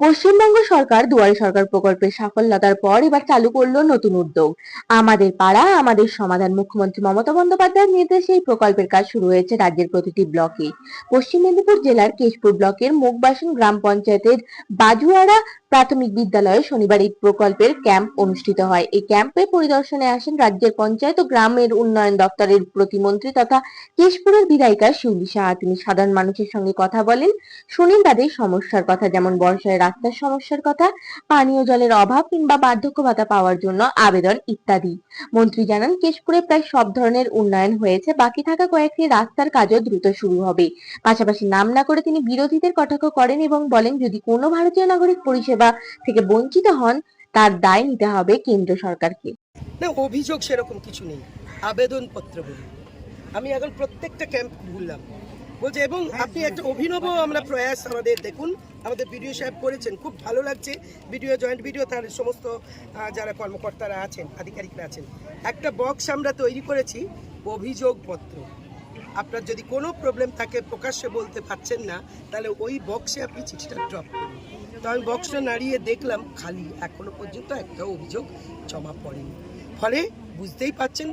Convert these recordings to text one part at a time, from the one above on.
পশ্চিমবঙ্গ সরকার দুয়ারে সরকার প্রকল্পের সাফল্যতার পর এবার চালু করল নতুন উদ্যোগ। আমাদের পাড়া, আমাদের সমাধান মুখ্যমন্ত্রী মমতা বন্দ্যোপাধ্যায়ের নির্দেশে এই প্রকল্পের কাজ শুরু হয়েছে রাজ্যের প্রতিটি ব্লকে। পশ্চিম মেদিনীপুর জেলার কেশপুর ব্লকের মুগবাসন গ্রাম পঞ্চায়েতের বাজুয়ারা প্রাথমিক বিদ্যালয়ে শনিবার এই প্রকল্পের ক্যাম্প অনুষ্ঠিত হয়। এই ক্যাম্পে পরিদর্শনে আসেন রাজ্যের পঞ্চায়েত ও গ্রামের উন্নয়ন দপ্তরের প্রতিমন্ত্রী তথা কেশপুরের বিধায়িকা শিউলি সাহা তিনি সাধারণ মানুষের সঙ্গে কথা বলেন। শুনেন তাদের সমস্যার কথা যেমন বর্ষায় রাস্তার সমস্যার কথা, পানীয় জলের অভাব কিংবা বার্ধক্য ভাতা পাওয়ার জন্য আবেদন ইত্যাদি। মন্ত্রী জানান, কেশপুরে প্রায় সব ধরনের উন্নয়ন হয়েছে, বাকি থাকা কয়েকটি রাস্তার কাজও দ্রুত শুরু হবে। পাশাপাশি নাম না করে তিনি বিরোধীদের কটাক্ষ করেন এবং বলেন, যদি কোনো ভারতীয় নাগরিক পরিষেবা থেকে বঞ্চিত হন, তার দায় নিতে হবে কেন্দ্র সরকারকে। না, অভিযোগ সেরকম কিছু নেই। আবেদনপত্র বলি আমি এখন প্রত্যেকটা ক্যাম্প ঘুরলাম। বলছে, এবং আপনি একটা অভিনব আমরা প্রয়াস আমাদের, দেখুন আমাদের বিডিও সাহেব করেছেন, খুব ভালো লাগছে। ভিডিও জয়েন্ট ভিডিও তার সমস্ত যারা কর্মকর্তারা আছেন, আধিকারিকরা আছেন, একটা বক্স আমরা তৈরি করেছি, অভিযোগপত্র। আপনার যদি কোনো প্রবলেম থাকে, প্রকাশ্যে বলতে পারছেন না, তাহলে ওই বক্সে আপনি চিঠিটা ড্রপ করুন। তো আমি বক্সটা নাড়িয়ে দেখলাম, খালি এখনও পর্যন্ত একটা অভিযোগ জমা পড়েনি। ফলে বুঝতেই পাচ্ছেন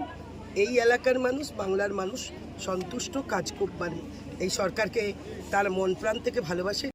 এই এলাকার মানুষ, বাংলার মানুষ সন্তুষ্ট কাজ খুব মানে এই সরকারকে তার মন প্রাণ থেকে ভালোবাসে।